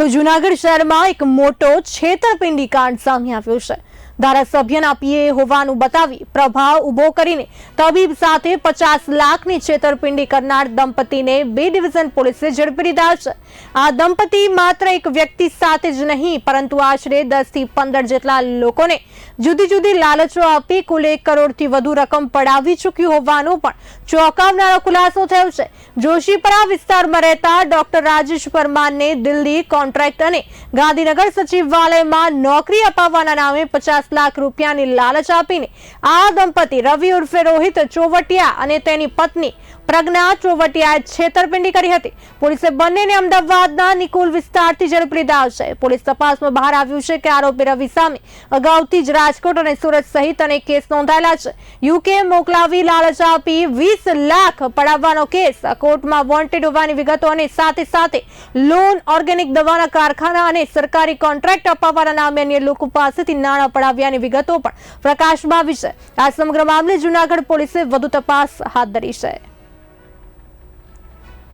તો જુનાગઢ શહેરમાં એક મોટો છેતરપિંડી કાંડ સામે આવ્યો છે. ધારાસભ્યના પીએ હોવાનું બતાવી પ્રભાવ ઊભો કરીને તબીબ સાથે પચાસ લાખની છેતરપિંડી કરનાર દંપતીને બે ડિવિઝન પોલીસે ઝડપી લીધા છે. આ દંપતી માત્ર એક વ્યક્તિ સાથે જ નહીં, પરંતુ આશરે દસથી પંદર જેટલા લોકોને જુદી જુદી લાલચો આપી કુલ એક કરોડથી વધુ રકમ પડાવી ચૂક્યું હોવાનું પણ ચોંકાવનારો ખુલાસો થયો છે. જોશીપરા વિસ્તારમાં રહેતા ડોક્ટર રાજેશ પરમારને દિલ્હી કોન્ટ્રાક્ટ અને ગાંધીનગર સચિવાલયમાં નોકરી અપાવવાના નામે પચાસ લાખ રૂપિયાની લાલચ આપીને આ દંપતી રવિ ઉર્ફે રોહિત ચોવટિયા અને તેની પત્ની પ્રજ્ઞા ચોવટિયાએ છેતરપિંડી કરી હતી. પોલીસે બંનેને અમદાવાદના નિકુલ વિસ્તારથી ઝડપી લીધા છે. પોલીસ તપાસમાં બહાર આવ્યું છે કે આરોપી રવિ સામે અગાઉથી જ રાજકોટ અને સુરત સહિત અનેક કેસ નોંધાયેલા છે. યુકે મોકલાવી લાલચ આપી વીસ લાખ પડાવવાનો કેસ. કોર્ટમાં વોન્ટેડ હોવાની વિગતો અને સાથે સાથે લોન, ઓર્ગેનિક દવાના કારખાના અને સરકારી કોન્ટ્રાક્ટ અપાવવાના નામે અન્ય લોકો પાસેથી નાણાં પડાવ્યાની વિગતો પણ પ્રકાશમાં આવી છે. આ સમગ્ર મામલે જુનાગઢ પોલીસે વધુ તપાસ હાથ ધરી છે.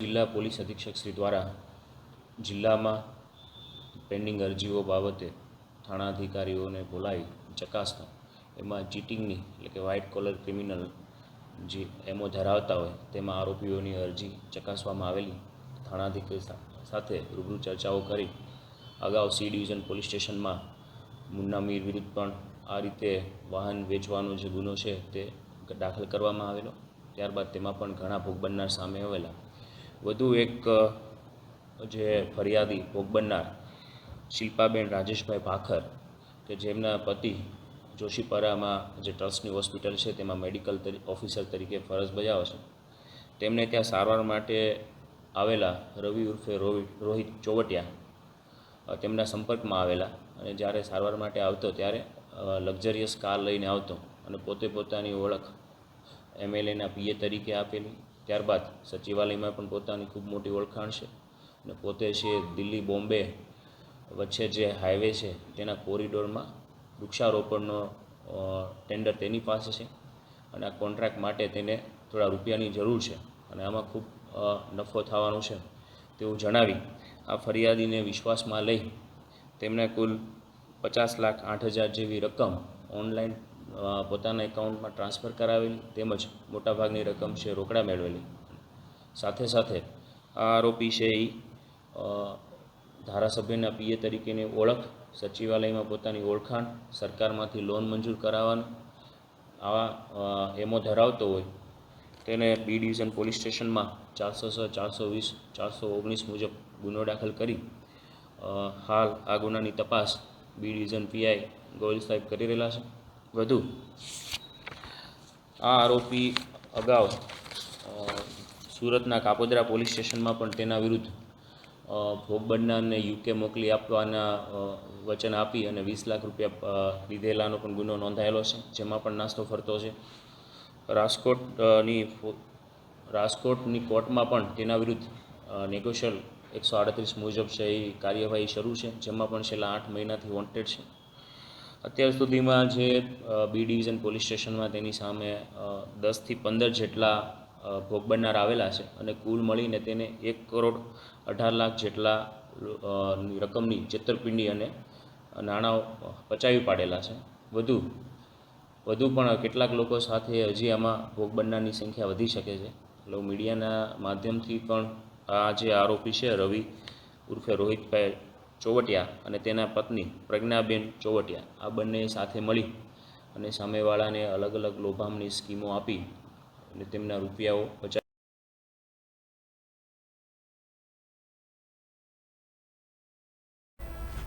જિલ્લા પોલીસ અધિક્ષક શ્રી દ્વારા જિલ્લામાં પેન્ડિંગ અરજીઓ બાબતે થાણા અધિકારીઓને બોલાવી ચકાસતા એમાં ચીટિંગની એટલે કે વ્હાઇટ કોલર ક્રિમિનલ જે એમો ધરાવતા હોય તેમાં આરોપીઓની અરજી ચકાસવામાં આવેલી. થાણાધિકારી સાથે રૂબરૂ ચર્ચાઓ કરી. અગાઉ સી ડિવિઝન પોલીસ સ્ટેશનમાં મુન્ના મીર વિરુદ્ધ પણ આ રીતે વાહન વેચવાનો જે ગુનો છે તે દાખલ કરવામાં આવેલો. ત્યારબાદ તેમાં પણ ઘણા ભોગ બનનાર સામે આવેલા. વધુ એક જે ફરિયાદી ભોગ બનનાર શિલ્પાબેન રાજેશભાઈ ભાખર કે જેમના પતિ જોશીપરામાં જે ટ્રસ્ટની હોસ્પિટલ છે તેમાં મેડિકલ ઓફિસર તરીકે ફરજ બજાવે છે. તેમને ત્યાં સારવાર માટે આવેલા રવિ ઉર્ફે રોહિત રોહિત ચોવટિયા તેમના સંપર્કમાં આવેલા. અને જ્યારે સારવાર માટે આવતો ત્યારે લક્ઝરિયસ કાર લઈને આવતો અને પોતે પોતાની ઓળખ એમએલએના પીએ તરીકે આપેલી. ત્યારબાદ સચિવાલયમાં પણ પોતાની ખૂબ મોટી ઓળખાણ છે અને પોતે છે દિલ્હી બોમ્બે વચ્ચે જે હાઈવે છે તેના કોરિડોરમાં વૃક્ષારોપણનો ટેન્ડર તેની પાસે છે અને આ કોન્ટ્રાક્ટ માટે તેને થોડા રૂપિયાની જરૂર છે અને આમાં ખૂબ નફો થવાનો છે તેવું જણાવી આ ફરિયાદીને વિશ્વાસમાં લઈ તેમને કુલ પચાસ લાખ આઠ હજાર જેવી રકમ ઓનલાઈન પોતાના એકાઉન્ટમાં ટ્રાન્સફર કરાવેલી તેમજ મોટાભાગની રકમ છે રોકડા મેળવેલી. સાથે સાથે આ આરોપી છે એ ધારાસભ્યના પીએ તરીકેની ઓળખ, સચિવાલયમાં પોતાની ઓળખાણ, સરકારમાંથી લોન મંજૂર કરાવવાનું, આવા એમો ધરાવતો હોય તેને બી ડિવિઝન પોલીસ સ્ટેશનમાં ચારસો છ ચારસો વીસ ચારસો ઓગણીસ મુજબ ગુનો દાખલ કરી હાલ આ ગુનાની તપાસ બી ડિવિઝન પીઆઈ ગોયલ સાહેબ કરી રહેલા છે. વધુ. આ આરોપી અગાઉ સુરતના કાપોદ્રા પોલીસ સ્ટેશનમાં પણ તેના વિરુદ્ધ ભોગ બનનારને યુકે મોકલી આપવાના વચન આપી અને વીસ લાખ રૂપિયા લીધેલાનો પણ ગુનો નોંધાયેલો છે, જેમાં પણ નાસ્તો ફરતો છે. રાજકોટની રાજકોટની કોર્ટમાં પણ તેના વિરુદ્ધ નેગોશિયલ એકસો આડત્રીસ મુજબ છે એ કાર્યવાહી શરૂ છે, જેમાં પણ છેલ્લા આઠ મહિનાથી વોન્ટેડ છે. અત્યાર સુધીમાં જે બી ડિવિઝન પોલીસ સ્ટેશનમાં તેની સામે દસથી પંદર જેટલા ભોગ બનનાર આવેલા છે અને કુલ મળીને તેને એક કરોડ અઢાર લાખ જેટલા રકમની છેતરપિંડી અને નાણાં પચાવી પાડેલા છે. વધુ વધુ પણ કેટલાક લોકો સાથે હજી આમાં ભોગ બનનારની સંખ્યા વધી શકે છે. એટલે મીડિયાના માધ્યમથી પણ આ જે આરોપી છે રવિ ઉર્ફે રોહિતભાઈ ચોવટિયા અને તેના પત્ની પ્રજ્ઞાબેન ચોવટિયા, આ બંને સાથે મળી અને સામેવાળાને અલગ અલગ લોભામની સ્કીમો આપી અને તેમના રૂપિયાઓ બચા